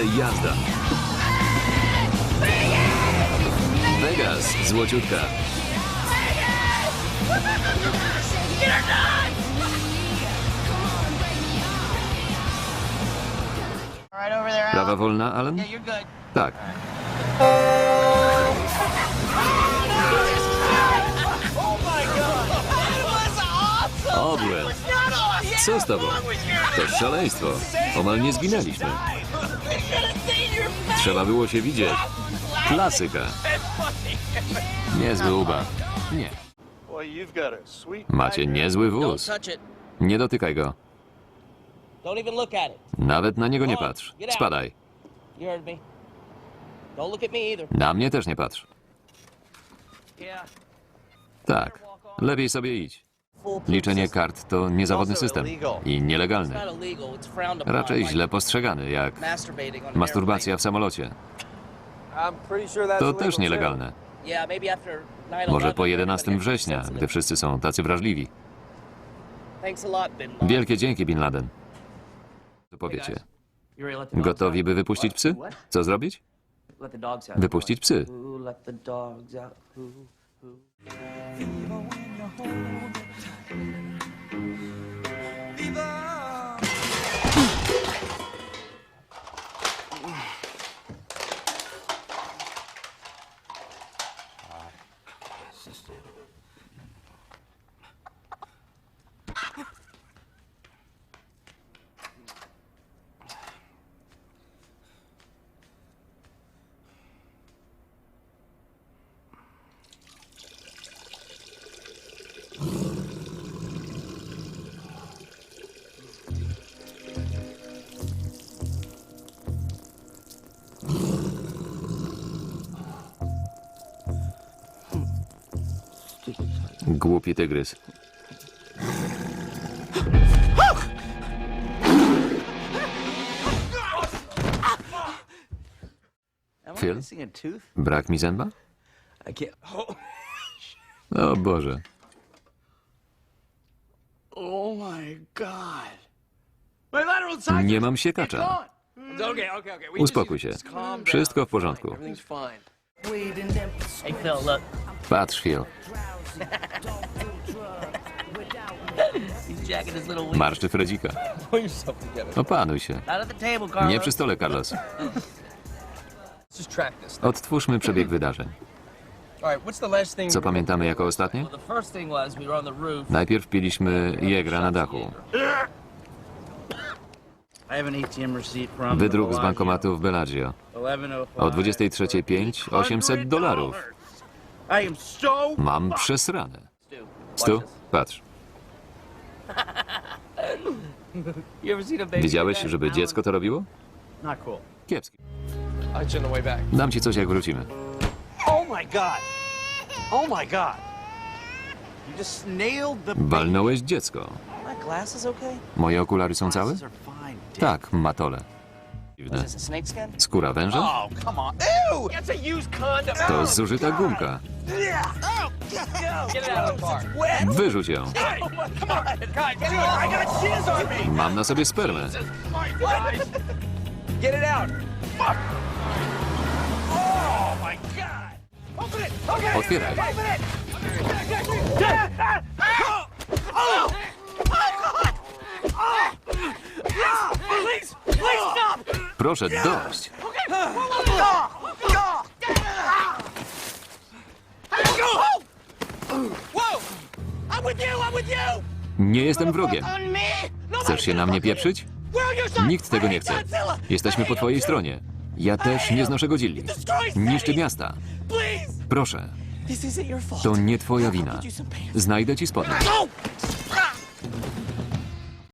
jazda. Vegas, złociutka. Prawa wolna, Alan? Tak. Obłęd. Co z tobą? To szaleństwo. Omal nie zginęliśmy. Trzeba było się widzieć. Klasyka. Niezły ubaw. Nie. Macie niezły wóz. Nie dotykaj go. Nawet na niego nie patrz. Spadaj. Na mnie też nie patrz. Tak. Lepiej sobie idź. Liczenie kart to niezawodny system. I nielegalny. Raczej źle postrzegany, jak masturbacja w samolocie. To też nielegalne. airplane. Yeah, maybe after 9/11. Może po when 11 everybody września, gdy wszyscy są tacy wrażliwi. Wielkie dzięki, Bin Laden. Co powiecie? Gotowi, by wypuścić psy? Co zrobić? Wypuścić psy. なるほど。Głupi tygrys. Phil? Brak mi zęba? O Boże. Nie mam siekacza. Uspokój się. Wszystko w porządku. Patrz, Phil. Wings. Marszczy Fredzika. Opanuj się. Table, Carlos. Nie przy stole, Carlos. Odtwórzmy przebieg wydarzeń. Co pamiętamy jako ostatnie? Najpierw piliśmy jegra na dachu. Wydruk z bankomatu w. Bellagio. O 23.05 800 dolarów. I am so Mam przesrane. Stu, patrz. Widziałeś, żeby dziecko to robiło? Kiepski. Dam ci coś, jak wrócimy. Oh my god! Oh my god! You just nailed the. Walnąłeś dziecko. My glasses okay? Moje okulary są całe? Tak, matole. Dziwne. Skóra węża? Oh come on! Ew! That's a used condom. To zużyta gumka. Wyrzuć ją. Mam na sobie spermę. Guys. Get it Nie jestem wrogiem. Chcesz się na mnie pieprzyć? Nikt tego nie chce. Jesteśmy po twojej stronie. Ja też nie znoszę godzilli. Niszczy miasta. Proszę, to nie twoja wina. Znajdę ci spodnie.